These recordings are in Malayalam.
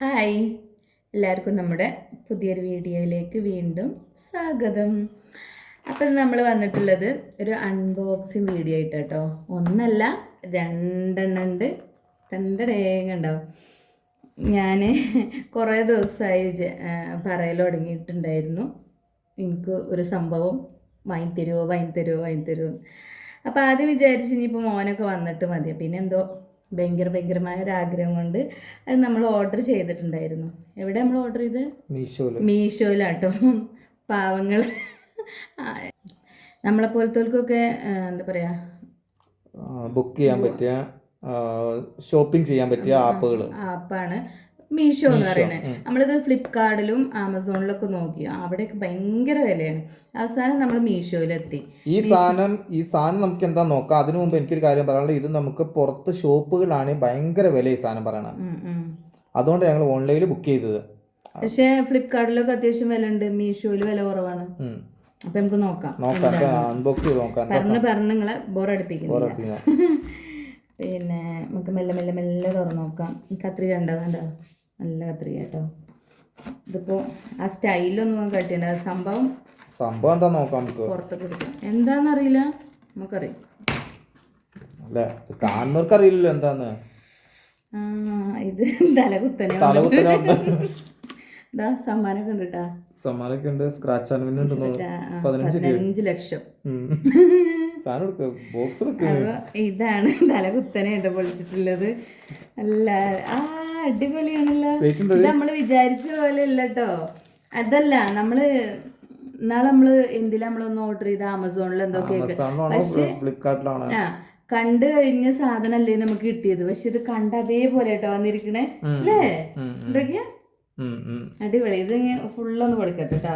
ഹായ്. എല്ലാവർക്കും നമ്മുടെ പുതിയൊരു വീഡിയോയിലേക്ക് വീണ്ടും സ്വാഗതം. അപ്പം നമ്മൾ വന്നിട്ടുള്ളത് ഒരു അൺബോക്സിങ് വീഡിയോ ആയിട്ട് കേട്ടോ ഒന്നല്ല രണ്ടെണ്ണം ഉണ്ട്. രണ്ടടേ ഉണ്ടാവും ഞാൻ കുറേ ദിവസമായി പറയൽ തുടങ്ങിയിട്ടുണ്ടായിരുന്നു. എനിക്ക് ഒരു സംഭവം വാങ്ങിത്തരുമോ വാങ്ങിത്തരുമോ വാങ്ങിത്തരുമോ അപ്പോൾ ആദ്യം വിചാരിച്ച് ഇനിയിപ്പോൾ മോനൊക്കെ വന്നിട്ട് മതി പിന്നെ എന്തോ ഭയങ്കര ഭയങ്കരമായ ഒരു ആഗ്രഹം കൊണ്ട് അത് നമ്മൾ ഓർഡർ ചെയ്തിട്ടുണ്ടായിരുന്നു. എവിടെ നമ്മൾ ഓർഡർ ചെയ്ത് മീഷോയിൽ. മീഷോയിലാട്ടോ. പാവങ്ങൾ നമ്മളെ പോലത്തോൽക്കൊക്കെ എന്താ പറയാ? ബുക്ക് ചെയ്യാൻ പറ്റിയ ഷോപ്പിംഗ് ചെയ്യാൻ പറ്റിയ ആപ്പുകൾ ആപ്പാണ്. മീഷോ എന്ന് പറയുന്നത്. നമ്മളിത് ഫ്ലിപ്കാർട്ടിലും ആമസോണിലൊക്കെ നോക്കി. അവിടെയൊക്കെ ഭയങ്കര വിലയാണ്. അവസാനം നമ്മൾ മീഷോയിലെത്തി. ഈ സാധനം ഈ സാധനം നമുക്ക് എന്താ നോക്കാം? അതിനു മുമ്പ് എനിക്കൊരു കാര്യം പറയാനുള്ളത്. ഇത് നമുക്ക് പുറത്ത് ഷോപ്പുകളാണ് ഭയങ്കര വില ഈ സാധനം പറയണത്. അതുകൊണ്ട് ഞങ്ങൾ ഓൺലൈനിൽ ബുക്ക് ചെയ്തത്. പക്ഷേ ഫ്ലിപ്കാർട്ടിലൊക്കെ അത്യാവശ്യം വില ഉണ്ട്. മീഷോയിൽ വില കുറവാണ്. അപ്പൊ നമുക്ക് നോക്കാം. അൺബോക്സ് ചെയ്ത് നോക്കാം. പറഞ്ഞു പറഞ്ഞ് നിങ്ങളെ ബോറടിപ്പിക്കുന്നു. പിന്നെ നമുക്ക് മെല്ലെ മെല്ലെ മെല്ലെ തുറന്നു നോക്കാം. കത്രിക ഉണ്ടാവും കണ്ടോ നല്ല കത്രിക കേട്ടോ. ഇതിപ്പോൾ ആ സ്റ്റൈലൊന്നും കട്ടിയുണ്ട് സംഭവം സംഭവം എന്താ നോക്കാം നമുക്ക്? പുറത്തേക്ക് എടുക്കാം. എന്താണെന്നറിയില്ല നമുക്കറിയാം. അല്ലേ? കാണുന്നവർക്ക് അറിയില്ലല്ലോ എന്താന്ന്. ഇത് തലകുത്തനെ തലകുത്തനെ ഇതാ സമ്മാനമൊക്കെ ഉണ്ട് കേട്ടാ സമ്മാനൊക്കെ ഉണ്ട്. സ്ക്രാച്ച് പതിനഞ്ച് ലക്ഷം. സാധനം ബോക്സ് ഇതാണ് തലകുത്തനെയായിട്ട് പൊളിച്ചിട്ടുള്ളത്. അല്ല ആ അടിപൊളിയാണല്ലോ. നമ്മൾ വിചാരിച്ച പോലെ അല്ല കേട്ടോ അതല്ല നമ്മൾ നാളെ നമ്മൾ എന്തിലാ നമ്മളൊന്ന് ഓർഡർ ചെയ്ത? ആമസോണിൽ എന്തൊക്കെയൊക്കെ ആമസോണിലാണോ ഫ്ലിപ്കാർട്ടിലാണോ ആ കണ്ടു കഴിഞ്ഞ സാധനല്ലേ നമുക്ക് കിട്ടിയത്. പക്ഷെ ഇത് കണ്ട അതേപോലെ കേട്ടോ വന്നിരിക്കണേ. അല്ലേ? എന്തൊക്കെയാ. അടിപൊളി. ഇത് ഫുള്ളൊന്ന് കൊടുക്കട്ടെ കേട്ടോ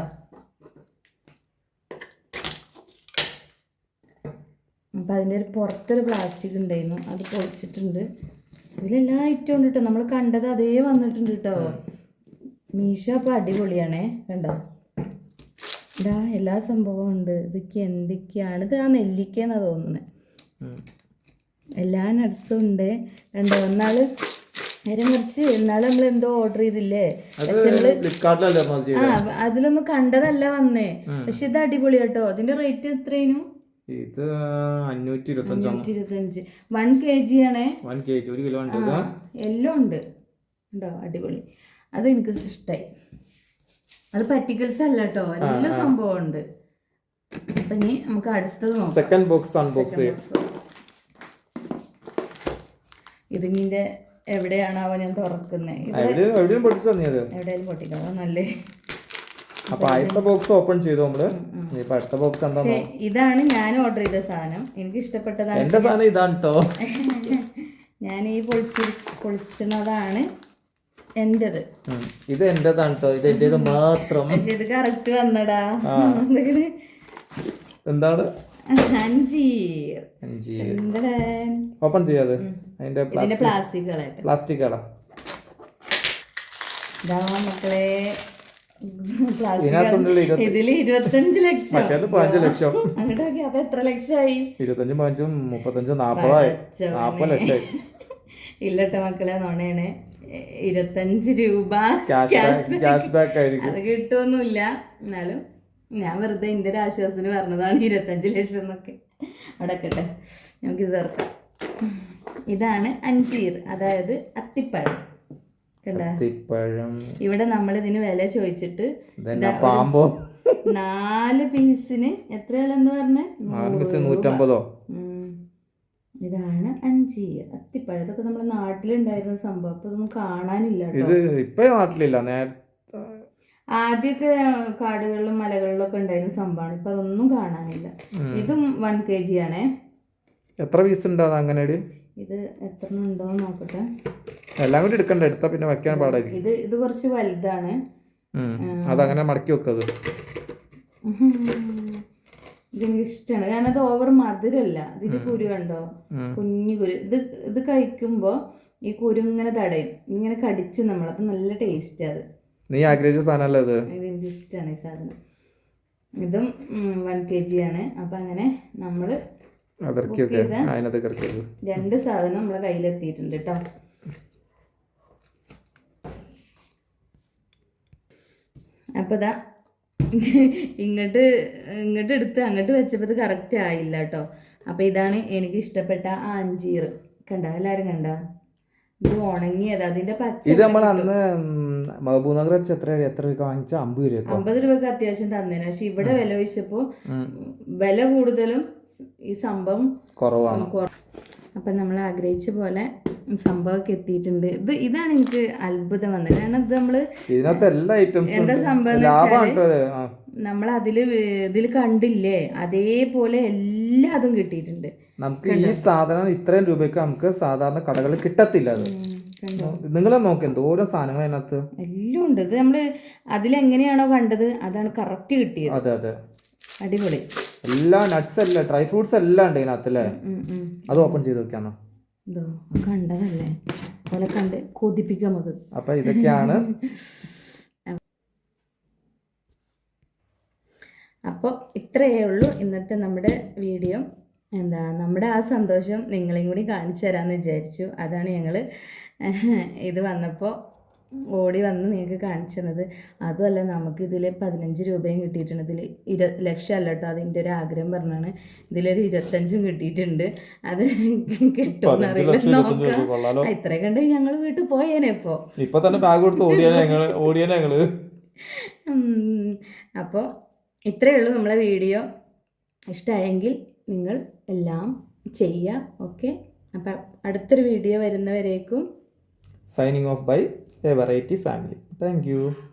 അപ്പം അതിന്റെ ഒരു പുറത്തൊരു പ്ലാസ്റ്റിക് ഉണ്ടായിരുന്നു. അത് പൊളിച്ചിട്ടുണ്ട്. ഇതിലെല്ലാ ഐറ്റവും ഉണ്ട് കേട്ടോ നമ്മൾ കണ്ടത് അതേ വന്നിട്ടുണ്ട് കേട്ടോ മീഷോ അപ്പോൾ അടിപൊളിയാണേ. കണ്ടോ? ഇതാ എല്ലാ സംഭവവും ഉണ്ട്. ഇതൊക്കെ എന്തൊക്കെയാണ്? ഇത് ആ നെല്ലിക്കെന്നാ തോന്നുന്നത്. എല്ലാ നട്സും ഉണ്ട്. കണ്ടോ? എന്നാൾ നേരെ മറിച്ച് എന്നാൾ നമ്മൾ എന്തോ ഓർഡർ ചെയ്തില്ലേ? പക്ഷെ ആ അതിലൊന്നും കണ്ടതല്ല വന്നേ. പക്ഷെ ഇത് അടിപൊളി കേട്ടോ അതിന്റെ റേറ്റ് എത്രയായിരുന്നു ഇത് അഞ്ഞൂറ്റി ഇരുപത്തഞ്ച് വൺ കെ ജി ആണേ? വൺ കെ ജി ഒരു കിലോ ഉണ്ട് എല്ലാം ഉണ്ട്. ഉണ്ടോ? അടിപൊളി. അത് എനിക്ക് ഇഷ്ടമായി അത് പറ്റിക്കൽസ് അല്ല കേട്ടോ എല്ലാ സംഭവം ഉണ്ട്. അപ്പൊ ഇനി നമുക്ക് അടുത്തത് സെക്കൻഡ് ബോക്സ് അൺബോക്സ് ചെയ്യും ഇതിങ്ങിന്റെ എവിടെയാണാവോ ഞാൻ തുറക്കുന്നത് എവിടെ എവിടെയും പൊട്ടിച്ചു എവിടെയാലും പൊട്ടിക്കണം. നല്ലേ. അപ്പൊ ആദ്യത്തെ ബോക്സ് ഓപ്പൺ ചെയ്തു നമ്മൾ. ഇനിയിപ്പൊ അടുത്ത ബോക്സ് എന്താ ഇതാണ് ഞാൻ ഓർഡർ ചെയ്ത സാധനം. എനിക്ക് ഇഷ്ടപ്പെട്ടതാണ് എന്റെ സാധനം ഇതാണ് കേട്ടോ ഞാൻ ഈ പൊളിച്ച് പൊളിച്ചതാണ് എന്റെത് ഇത് എന്റേതാണ് കേട്ടോ ഇത് എന്റേത് മാത്രം. ഇത് കറക്റ്റ് വന്നടാ. എന്താണ്? ഓപ്പൺ ചെയ്യാതെ അതിന്റെ പ്ലാസ്റ്റിക് പ്ലാസ്റ്റിക് കളാ. മക്കളെ. ഇതിൽ ഇരുപത്തഞ്ച് ലക്ഷം. മറ്റേത് പതിനഞ്ച് ലക്ഷം. അങ്ങോട്ട് നോക്കി അപ്പൊ എത്ര ലക്ഷമായി ഇരുപത്തഞ്ചും പതിനഞ്ചും മുപ്പത്തഞ്ചും നാപ്പതായി. നാപ്പത് ലക്ഷമായി ഇല്ലട്ടോ മക്കളെ നോണയാണ് ഇരുപത്തഞ്ച് രൂപ. ക്യാഷ് ബാക്ക് ആയിരിക്കും. അത് കിട്ടുമൊന്നുമില്ല എന്നാലും ഞാൻ വെറുതെ എന്റെ ഒരു ആശ്വാസത്തിന് പറഞ്ഞതാണ് ഇരുപത്തഞ്ച് ലക്ഷം എന്നൊക്കെ. അടക്കട്ടെ നമുക്ക് തീർക്കാം ഇതാണ് അഞ്ചീർ അതായത് അത്തിപ്പഴം. കണ്ട? തിപ്പഴം ഇവിടെ നമ്മൾ ഇതിന് വില ചോദിച്ചിട്ട് പാമ്പോ? നാല് പീസിന് എത്ര വില എന്ന് പറഞ്ഞേ? നാല് പീസ് നൂറ്റമ്പതോ. ഇതാണ് അഞ്ചീർ അത്തിപ്പഴം ഇതൊക്കെ നമ്മുടെ നാട്ടിലുണ്ടായിരുന്ന സംഭവം. അപ്പൊ ഇതൊന്നും കാണാനില്ല ഇത് ഇപ്പൊ നാട്ടിലില്ല. നേരത്തെ ആദ്യമൊക്കെ കാടുകളിലും മലകളിലും ഒക്കെ ഉണ്ടായിരുന്ന സംഭവമാണ്. ഇപ്പൊ അതൊന്നും കാണാനില്ല. ഇതും വൺ കെ ജി ആണേ. എത്ര പീസ് ഉണ്ടാകും അങ്ങനെ ഇത് എത്ര ഉണ്ടോ നോക്കട്ടെ. എല്ലാം കൂടി എടുക്കണ്ട എടുത്താ പിന്നെ വെക്കാൻ പാടായിരിക്കും. ഇത് ഇത് കുറച്ച് വലുതാണ്. അതങ്ങനെ മടക്കി വെക്കത് ഇതെനിക്ക് ഇഷ്ടമാണ് കാരണം അത് ഓവർ മധുരല്ല. ഇതിന് കുരു കണ്ടോ? കുഞ്ഞു കുരു. ഇത് ഇത് കഴിക്കുമ്പോ ഈ കുരു ഇങ്ങനെ തടയും. ഇങ്ങനെ കടിച്ചു നമ്മൾ അപ്പൊ നല്ല ടേസ്റ്റ് അത്. നീ ആഗ്രഹിച്ച സാധനമല്ലേ ഇതെനിക്ക് ഇഷ്ടമാണ് ഈ സാധനം. ഇതും വൺ കെ ജി ആണ്. അപ്പം അങ്ങനെ നമ്മൾ രണ്ട് സാധനം നമ്മളെ കയ്യിലെത്തിയിട്ടുണ്ട് കേട്ടോ അപ്പോൾ ഇതാ ഇങ്ങോട്ട് ഇങ്ങോട്ട് എടുത്ത് അങ്ങോട്ട് വെച്ചപ്പോൾ ഇത് കറക്റ്റ് ആയില്ല കേട്ടോ അപ്പോൾ ഇതാണ് എനിക്ക് ഇഷ്ടപ്പെട്ട ആ അഞ്ചീർ കണ്ട? എല്ലാവരും കണ്ട? ഇത് ഉണങ്ങിയത്. അതിന്റെ പച്ച ഇത് നമ്മൾ അന്ന് മഹബൂബ് വെച്ച് എത്ര എത്ര രൂപ വാങ്ങിച്ച? അമ്പത് രൂപ അമ്പത് രൂപക്ക് അത്യാവശ്യം തന്നേനെ. പക്ഷെ ഇവിടെ വില വെച്ചപ്പോൾ വില കൂടുതലും ഈ സംഭവം കുറവാണ്. കുറ- അപ്പം നമ്മൾ ആഗ്രഹിച്ച പോലെ സംഭവമൊക്കെ എത്തിയിട്ടുണ്ട്. ഇത് ഇതാണ് എനിക്ക് അത്ഭുതം വന്നത്. കാരണം ഇത് നമ്മൾ ഇതിനകത്ത് എല്ലാ ഐറ്റംസും എന്താ സംഭവം. നമ്മൾ അതിൽ ഇതിൽ കണ്ടില്ലേ? അതേപോലെ എല്ലാതും കിട്ടിയിട്ടുണ്ട്. നമുക്ക് ഈ സാധനം ഇത്രയും രൂപയ്ക്ക് നമുക്ക് സാധാരണ കടകളിൽ കിട്ടത്തില്ല അത്. നിങ്ങൾ നോക്ക് എന്തോരം സാധനങ്ങൾ അതിനകത്ത് എല്ലാം ഉണ്ട്. ഇത് നമ്മൾ അതിലെങ്ങനെയാണോ കണ്ടത് അതാണ് കറക്റ്റ് കിട്ടിയത്. അതെ അതെ. അടിപൊളി. എല്ലാ നട്ട്സ് എല്ലാം ഡ്രൈ ഫ്രൂട്ട്സ് എല്ലാം ഉണ്ട് ഇതിനകത്ത് അല്ലേ. അത് ഓപ്പൺ ചെയ്ത് നോക്കിയാന്നോ ഇതോ കണ്ടതല്ലേ? പോലെ കണ്ട് കൊതിപ്പിക്കാം നമുക്ക്. അപ്പൊ ഇതൊക്കെയാണ്. അപ്പോൾ ഇത്രയേ ഉള്ളൂ ഇന്നത്തെ നമ്മുടെ വീഡിയോ. എന്താ നമ്മുടെ ആ സന്തോഷം നിങ്ങളെയും കൂടി കാണിച്ചു തരാമെന്ന് വിചാരിച്ചു. അതാണ് ഞങ്ങൾ ഇത് വന്നപ്പോൾ ഓടി വന്ന് നിങ്ങൾക്ക് കാണിച്ചു തന്നത്. അതുമല്ല നമുക്ക് ഇതിൽ പതിനഞ്ച് രൂപയും കിട്ടിയിട്ടുണ്ട്. ഇതിൽ ഇര ലക്ഷം അല്ല കേട്ടോ. അതിന്റെ ഒരു ആഗ്രഹം പറഞ്ഞാണ്. ഇതിലൊരു ഇരുപത്തഞ്ചും കിട്ടിയിട്ടുണ്ട്. അത് കിട്ടുമെന്ന് അറിയില്ല. നോക്കാം. ആ, കണ്ട് ഞങ്ങൾ വീട്ടിൽ പോയേനെ ഇപ്പോൾ ഇപ്പൊ തന്നെ ബാഗ് കൊടുത്ത് ഓടിയാ ഞങ്ങൾ അപ്പോൾ ഇത്രയേ ഉള്ളൂ നമ്മളെ വീഡിയോ. ഇഷ്ടമായെങ്കിൽ നിങ്ങൾ എല്ലാം ചെയ്യുക ഓക്കെ? അപ്പം അടുത്തൊരു വീഡിയോ വരുന്നവരേക്കും signing off by a variety family. Thank you.